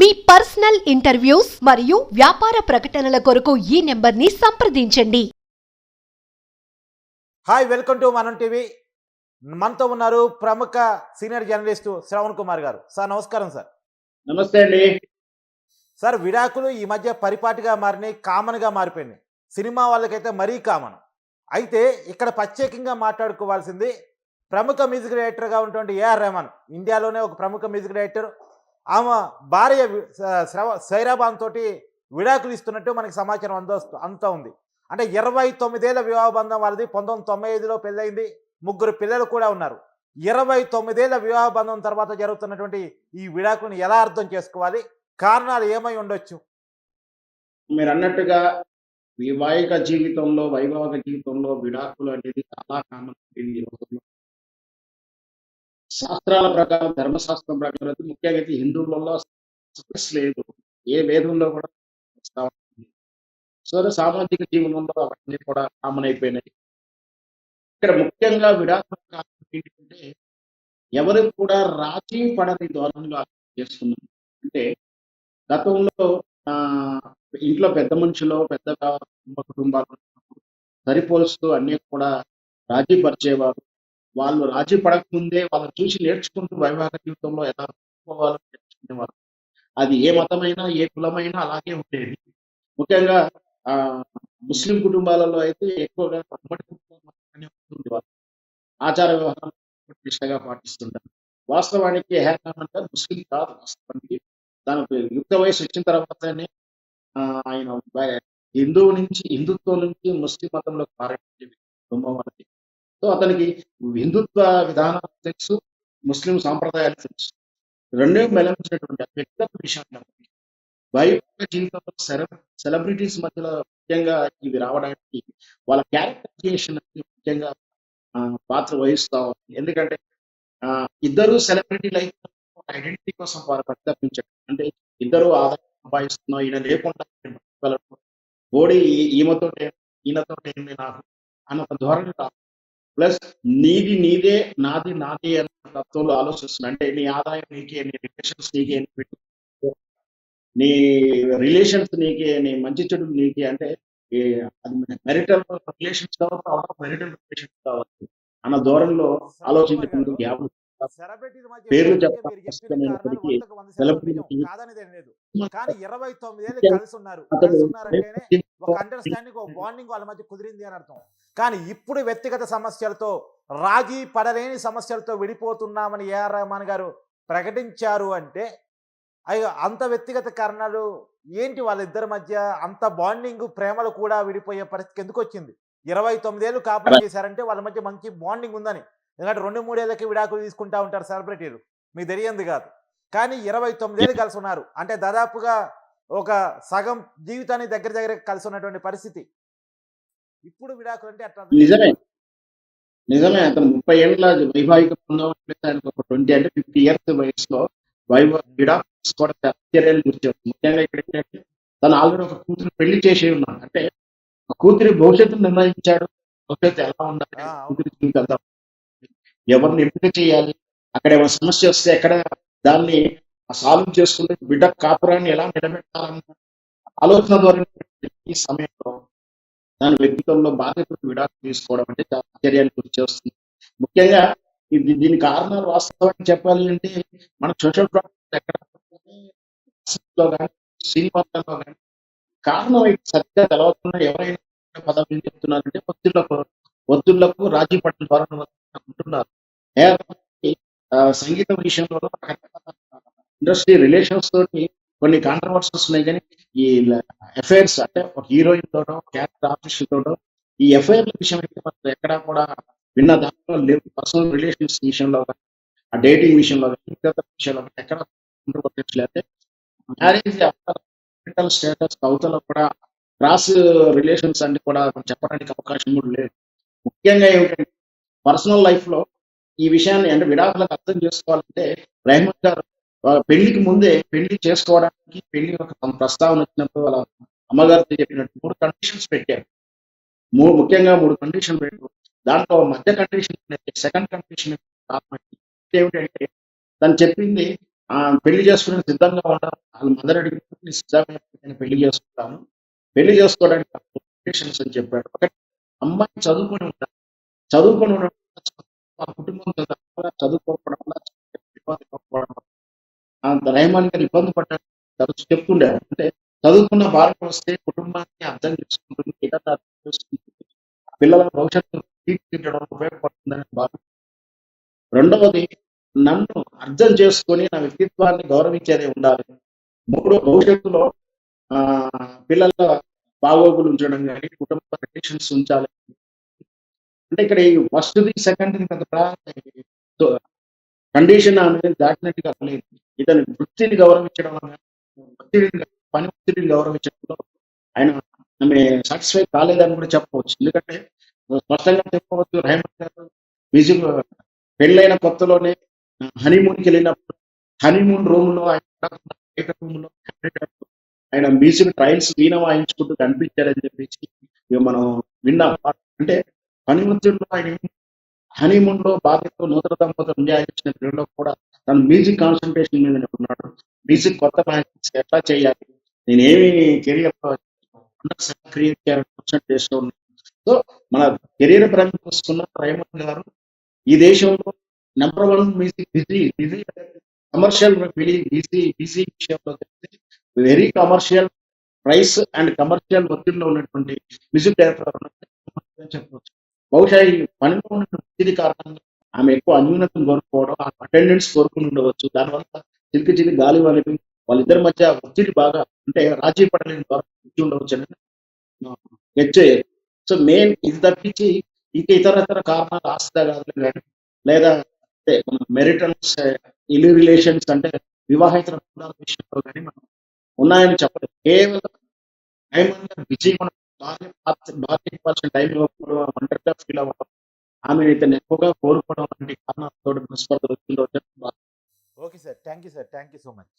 మీ personal interviews మరియు వ్యాపార ప్రకటనల కొరకు ఈ నెంబర్ని సంప్రదించండి. Hi welcome to Manam TV. మనతో ఉన్నారు ప్రముఖ సీనియర్ జర్నలిస్ట్ శ్రవణ్ కుమార్ గారు. సార్ నమస్కారం సార్. నమస్తే అండి. సార్ విడాకులు ఈ మధ్య పరిపాటిగా మారినాయి కామన్గా మారిపోయినాయి. సినిమా వాళ్ళకైతే మరీ కామన్. అయితే ఇక్కడ ప్రత్యేకంగా మాట్లాడుకోవాల్సింది ప్రముఖ మ్యూజిక్ డైరెక్టర్గా ఉన్నటువంటి ఏఆర్ రెహమాన్. ఇండియాలోనే ఒక ప్రముఖ మ్యూజిక్ డైరెక్టర్ ఆమె భార్య శ్రవ సైరాబాన్ తోటి విడాకులు ఇస్తున్నట్టు మనకి సమాచారం అందొస్తు అంతా ఉంది. అంటే ఇరవై తొమ్మిదేళ్ళ వివాహ బంధం వాళ్ళది పంతొమ్మిది తొంభై ఐదులో పెళ్ళైంది ముగ్గురు పిల్లలు కూడా ఉన్నారు. ఇరవై తొమ్మిదేళ్ళ వివాహ బంధం తర్వాత జరుగుతున్నటువంటి ఈ విడాకులను ఎలా అర్థం చేసుకోవాలి? కారణాలు ఏమై ఉండొచ్చు? మీరు అన్నట్టుగా వైవాహిక జీవితంలో వైవాహిక జీవితంలో విడాకులు అనేది చాలా కామన్ ఈ రోజుల్లో. శాస్త్రాల ప్రకారం ధర్మశాస్త్రం ప్రకారం అయితే ముఖ్యంగా అయితే హిందువులలో లేదు. ఏ వేదంలో కూడా సో సామాజిక జీవనంలో అవన్నీ కూడా కామన్ అయిపోయినాయి. ఇక్కడ ముఖ్యంగా విడాకుల కారణం ఏంటంటే ఎవరు కూడా రాజీ పడని ధోరణిలో చేస్తున్నారు అంటే గతంలో ఆ ఇంట్లో పెద్ద మనుషులు పెద్దగా కుటుంబ కుటుంబాలు సరిపోలుస్తూ అన్ని కూడా రాజీ పరిచేవారు వాళ్ళు రాజీ పడకముందే వాళ్ళని చూసి నేర్చుకుంటూ వైవాహిక జీవితంలో ఎలా నేర్చుకోవాలని నేర్చుకునేవారు. అది ఏ మతమైనా ఏ కులమైనా అలాగే ఉండేది. ముఖ్యంగా ఆ ముస్లిం కుటుంబాలలో అయితే ఎక్కువగా ఉమ్మడి ఉంటుంది వాళ్ళు ఆచార వ్యవహారాలు నిష్టగా పాటిస్తుంటారు. వాస్తవానికి హేరాన్ అంటే ముస్లిం కాదు వాస్తవానికి. తనకు యుక్త వయసు వచ్చిన తర్వాతనే ఆయన హిందువు నుంచి హిందుత్వం నుంచి ముస్లిం మతంలో మారేటువంటి కుటుంబం అనేది సో అతనికి హిందుత్వ విధానాలు తెలుసు ముస్లిం సాంప్రదాయాలు తెలుసు. రెండే మెలంచినటువంటి వ్యక్తిగత విషయం వైవాహిక జీవితంలో సెలబ్రిటీస్ మధ్యలో ముఖ్యంగా ఇవి రావడానికి వాళ్ళ క్యారెక్టరైజేషన్ ముఖ్యంగా ఆ, పాత్ర వహిస్తా ఉంది. ఎందుకంటే ఆ, ఇద్దరు సెలబ్రిటీ లైఫ్ ఐడెంటిటీ కోసం వారు పరితపించారు అంటే ఇద్దరు ఆదాయం సంపాదిస్తున్నాం ఈయన లేకుండా బోడీ ఈమెతో ఈయనతో ఏంది నాకు అన్న ధోరణి రాదు ప్లస్ నీది నీదే నాది నాది అన్న తత్వంలో ఆలోచిస్తున్నా. అంటే నీ ఆదాయం నీకే నీ రిలేషన్స్ నీకే నీ రిలేషన్స్ నీకే నీ మంచి చెడు నీకే అంటే అది మెరిటల్ రిలేషన్స్ కావచ్చు అవుట్ ఆఫ్ మెరిటల్ రిలేషన్స్ కావచ్చు అన్న ధోరణిలో ఆలోచించకుండా గ్యాప్ పేర్లు విడాకులకి చెప్పాలి మీరు చెప్పిన కష్టమైనప్పటికీ కారణాలు వందకు వంద శాతం సెలబ్రిటీ నిజం. కాదనేది లేదు. కానీ ఇరవై తొమ్మిదేళ్ళు కలిసి ఉన్నారు. కలిసి ఉన్నారంటేనే ఒక అండర్స్టాండింగ్ ఒక బాండింగ్ వాళ్ళ మధ్య కుదిరింది అని అర్థం. కానీ ఇప్పుడు వ్యక్తిగత సమస్యలతో రాజీ పడలేని సమస్యలతో విడిపోతున్నామని ఏఆర్ రహమాన్ గారు ప్రకటించారు అంటే అయ్యో అంత వ్యక్తిగత కారణాలు ఏంటి వాళ్ళిద్దరి మధ్య? అంత బాండింగ్ ప్రేమలు కూడా విడిపోయే పరిస్థితి ఎందుకు వచ్చింది? ఇరవై తొమ్మిదేళ్ళు కాపురం చేశారంటే వాళ్ళ మధ్య మంచి బాండింగ్ ఉందని. ఎందుకంటే రెండు మూడేళ్ళకి విడాకులు తీసుకుంటా ఉంటారు సెలబ్రిటీలు. మీకు తెలియంది కాదు. కానీ ఇరవై తొమ్మిదేళ్ళు కలిసి ఉన్నారు. అంటే దాదాపుగా ఒక సగం జీవితాన్ని దగ్గర దగ్గర కలిసి ఉన్నటువంటి పరిస్థితి. ఇప్పుడు విడాకులు అంటే అట్లా నిజమే. నిజమే. అతను ముప్పై ఏళ్ళ వైవాహిక బంధం ఆయనకు ఒక ట్వంటీ అంటే ఫిఫ్టీ ఇయర్స్ వయసులో వైవ విడాకులు తీసుకోవడం ఆశ్చర్యాన్ని గురించి ముఖ్యంగా ఇక్కడ ఏంటంటే తను ఆల్రెడీ ఒక కూతురు పెళ్ళి చేసి ఉన్నాడు. అంటే ఆ కూతురి భవిష్యత్తు నిర్ణయించాడు. భవిష్యత్తు ఎలా ఉండాలి. కూతురి జీవితం ఎవరిని ఎంపిక చేయాలి? అక్కడ ఏమైనా సమస్య వస్తే ఎక్కడ దాన్ని సాల్వ్ చేసుకుంటే బిడ్డ కాపురాన్ని ఎలా నిలబెట్టాలన్న ఆలోచన ద్వారా ఈ సమయంలో దాని వ్యక్తిత్వంలో బాధ్యతలు విడాకులు తీసుకోవడం అంటే చాలా ఆశ్చర్యానికి గురి చేస్తుంది. ముఖ్యంగా ఇది దీని కారణాలు వాస్తవానికి చెప్పాలి అంటే మన సోషల్ ప్రాబ్లమ్స్ ఎక్కడ లో కానీ సినిమాలలో కానీ కారణం సరిగ్గా తెలవకుండా ఎవరైనా పదవి చెప్తున్నారంటే వద్దులకు వద్దులకు రాజీ పట్టిన ద్వారా ఉంటున్నారు సంగీతం విషయంలో ఇండస్ట్రీ రిలేషన్స్ తోటి కొన్ని కాంట్రవర్సీస్ ఉన్నాయి కానీ ఈ ఎఫైర్స్ అంటే ఒక హీరోయిన్ తోటో క్యారెక్టర్ ఆర్టిస్ట్ తోటో ఈ ఎఫ్ఐఆర్ల విషయం అయితే మనం ఎక్కడా కూడా విన్న దాంట్లో లేవు. పర్సనల్ రిలేషన్స్ విషయంలో కానీ ఆ డేటింగ్ విషయంలో కానీ వ్యక్తిగత విషయంలో కానీ ఎక్కడ లేకపోతే మ్యారేజ్ మెంటల్ స్టేటస్ అవతల కూడా క్రాస్ రిలేషన్స్ అన్ని కూడా చెప్పడానికి అవకాశం కూడా లేదు. ముఖ్యంగా ఏమిటంటే పర్సనల్ లైఫ్లో ఈ విషయాన్ని అంటే విడాకులకు అర్థం చేసుకోవాలంటే రెహమాన్ గారు వాళ్ళ పెళ్ళికి ముందే పెళ్ళి చేసుకోవడానికి పెళ్ళి ఒక ప్రస్తావన వచ్చినప్పుడు వాళ్ళ అమ్మగారితో చెప్పినట్టు మూడు కండిషన్స్ పెట్టారు. మూడు ముఖ్యంగా మూడు కండిషన్ పెట్టారు. దాంట్లో మధ్య కండిషన్ సెకండ్ కండిషన్ ఏమిటంటే తను చెప్పింది ఆ, పెళ్ళి చేసుకునే సిద్ధంగా ఉండాలి. వాళ్ళ మదర్ అడిగినప్పుడు సిద్ధంగా నేను పెళ్ళి చేసుకుంటాను పెళ్ళి చేసుకోవడానికి కండిషన్స్ అని చెప్పాడు. ఒకటి అమ్మాయి చదువుకొని ఉండాలి. చదువుకొని ఉండడం కుటుంబం చదువుకోకపోవడం వల్ల ఇబ్బంది అంత గారు ఇబ్బంది పడ్డారు. తరచు చెప్తుండే. అంటే చదువుకున్న భార్య వస్తే కుటుంబాన్ని అర్థం చేసుకుంటుంది ఏదైనా అర్థం చేసుకుంటుంది. పిల్లల భవిష్యత్తు తీర్చిదిద్దడం ఉపయోగపడుతుందని భావి రెండవది నన్ను అర్థం చేసుకొని నా వ్యక్తిత్వాన్ని గౌరవించేదే ఉండాలి. మూడు భవిష్యత్తులో ఆ పిల్లల బాగోగులు ఉంచడం కానీ కుటుంబ రిలేషన్స్ ఉంచాలి. అంటే ఇక్కడ ఈ ఫస్ట్ సెకండ్ది సెకండ్ కండిషన్ అనేది దాటినట్టుగా లేదు. ఇతని వృత్తిని గౌరవించడం వల్ల ఒత్తిడిని పని ఒత్తిడిని గౌరవించడంలో ఆయన ఆమె సాటిస్ఫై కాలేదని కూడా చెప్పవచ్చు. ఎందుకంటే స్పష్టంగా చెప్పవచ్చు రెహమాన్ గారు మ్యూజిక్ పెళ్ళైన కొత్తలోనే హనీమూన్కి వెళ్ళినప్పుడు హనీమూన్ రూమ్లో ఆయన రూమ్ ఆయన మ్యూజిక్ ట్రయల్స్ వీణ వాయించుకుంటూ కనిపించారని చెప్పేసి మనం విన్నాం. అంటే పని ఒత్తిడిలో ఆయన హనీమూన్లో బాధ్యత నూతన దంపతులు ఎంజాయ్ చేసిన కూడా తను మ్యూజిక్ కాన్సన్ట్రేషన్ మీద ఉన్నాడు. మ్యూజిక్ కొత్త మ్యాచెస్ ఎట్లా చేయాలి? నేను ఏమి కెరియర్ క్రియేట్ చేయాలని కాన్సన్ట్రేషన్ ఉన్నాను సో మన కెరీర్ పరంగా చూసుకున్న రైమన్ గారు ఈ దేశంలో number one music busy busy commercial busy busy busy విషయంలో very commercial price and commercial ఒత్తిడిలో ఉన్నటువంటి మ్యూజిక్ డైరెక్టర్ చెప్పవచ్చు బహుశా ఈ పనిలో ఉన్న ఒత్తిడి కారణంగా ఆమె ఎక్కువ అన్యూనతను కోరుకోవడం అటెండెన్స్ కోరుకుని ఉండవచ్చు. దానివల్ల చిలికి చిలికి గాలి వాళ్ళకి వాళ్ళిద్దరి మధ్య ఒత్తిడి బాగా అంటే రాజీ పడలేని ద్వారా ఒత్తిడి ఉండవచ్చు అని గెట్ చేయరు సో మెయిన్ ఇది తప్పించి ఇక ఇతర ఇతర కారణాలు కాదు కానీ లేదా మెరిటల్స్ ఇల్లు రిలేషన్స్ అంటే వివాహేతర కులాల విషయంలో కానీ మనం ఉన్నాయని చెప్పలేదు కేవలం టైం అంతా బిజీగా ఉండడం, భార్య పాత్ర- ఇవ్వాల్సిన టైం ఇవ్వకపోవడం ఒంటరిగా ఫీల్ అవ్వడం ఆమె ఇతను ఎక్కువగా కోరుకోవడం వంటి కారణాలతో మనస్పర్ధలు వచ్చిందో okay sir. Thank you sir. Thank you so much.